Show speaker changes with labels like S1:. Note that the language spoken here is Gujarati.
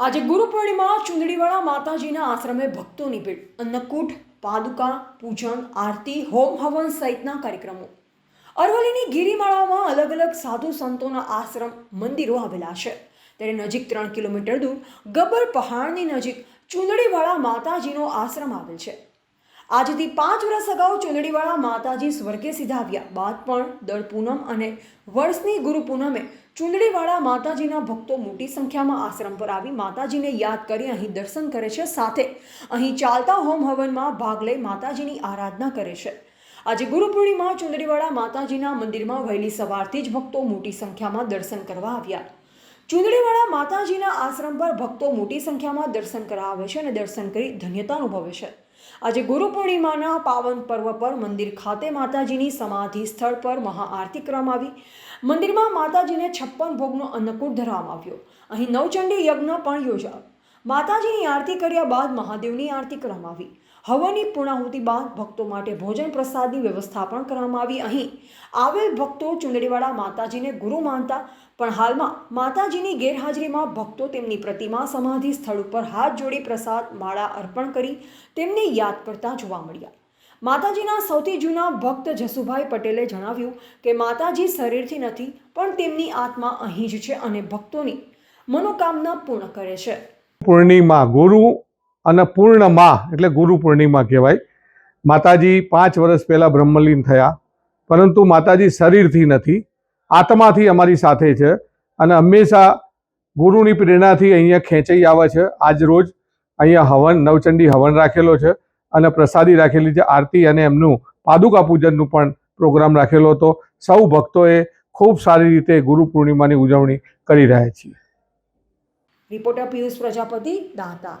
S1: આજે ગુરુ પૂર્ણિમા ચુંદડીવાળા માતાજીના આશ્રમે ભક્તોની ભીડ. અન્નકૂટ, પાદુકા, પૂજન, આરતી, હોમ હવન સહિતના કાર્યક્રમો. અરવલ્લીની ગિરિમાળામાં અલગ અલગ સાધુ સંતોના આશ્રમ મંદિરો આવેલા છે. ત્યારે નજીક ત્રણ કિલોમીટર દૂર ગબ્બર પહાડની નજીક ચુંદડીવાળા માતાજીનો આશ્રમ આવેલ છે. આજથી પાંચ વર્ષ અગાઉ ચુંદડીવાળા માતાજી સ્વર્ગે સીધા આવ્યા. બાદ પણ દળ પૂનમ અને વર્ષની ગુરુ પૂનમે ચુંદડીવાળા માતાજીના ભક્તો મોટી સંખ્યામાં આશ્રમ પર આવી માતાજીને યાદ કરી અહીં દર્શન કરે છે. સાથે અહીં ચાલતા હોમ હવનમાં ભાગ લઈ માતાજીની આરાધના કરે છે. આજે ગુરુ પૂર્ણિમા ચુંદડીવાળા માતાજીના મંદિરમાં વહેલી સવારથી જ ભક્તો મોટી સંખ્યામાં દર્શન કરવા આવ્યા. ચુંદડીવાળા માતાજીના આશ્રમ પર ભક્તો મોટી સંખ્યામાં દર્શન કરવા છે અને દર્શન કરી ધન્યતા અનુભવે છે. આજે ગુરુ પૂર્ણિમાના પાવન પર્વ પર મંદિર ખાતે માતાજીની સમાધિ સ્થળ પર મહાઆરતી કરવામાં આવી. મંદિરમાં માતાજીને છપ્પન ભોગનો અન્નકૂટ ધરવામાં આવ્યો. અહીં નવચંડી યજ્ઞ પણ યોજાયો. માતાજીની આરતી કર્યા બાદ મહાદેવની આરતી કરવામાં આવી. હવનની પૂર્ણાહુતિ બાદ ભક્તો માટે ભોજન પ્રસાદની વ્યવસ્થા પણ કરવામાં આવી. અહીં આવેલ ભક્તો ચુંદડીવાળા માતાજીને ગુરુ માનતા, પણ હાલમાં માતાજીની ગેરહાજરીમાં ભક્તો તેમની પ્રતિમા સમાધિ સ્થળ ઉપર હાથ જોડી પ્રસાદ, માળા અર્પણ કરી તેમને યાદ કરતા જોવા મળ્યા. માતાજીના સૌથી જૂના ભક્ત જસુભાઈ પટેલે જણાવ્યું કે, માતાજી શરીરથી નથી, પણ તેમની આત્મા અહીં જ છે અને ભક્તોની મનોકામના પૂર્ણ કરે છે.
S2: પૂર્ણિમા ગુરુ અને પૂર્ણમા એટલે ગુરુ પૂર્ણિમા કહેવાય. માતાજી પાંચ વર્ષ પહેલાં બ્રહ્મલીન થયા, પરંતુ માતાજી શરીરથી નથી, આત્માથી અમારી સાથે છે અને હંમેશા ગુરુની પ્રેરણાથી અહીંયા ખેંચાઈ આવે છે. આજ રોજ અહીંયા હવન, નવચંડી હવન રાખેલો છે અને પ્રસાદી રાખેલી છે, આરતી અને એમનું પાદુકા પૂજનનું પણ પ્રોગ્રામ રાખેલો હતો. સૌ ભક્તોએ ખૂબ સારી રીતે ગુરુ પૂર્ણિમાની ઉજવણી કરી રહ્યા છીએ.
S1: રિપોર્ટર પિયુષ પ્રજાપતિ દાંતા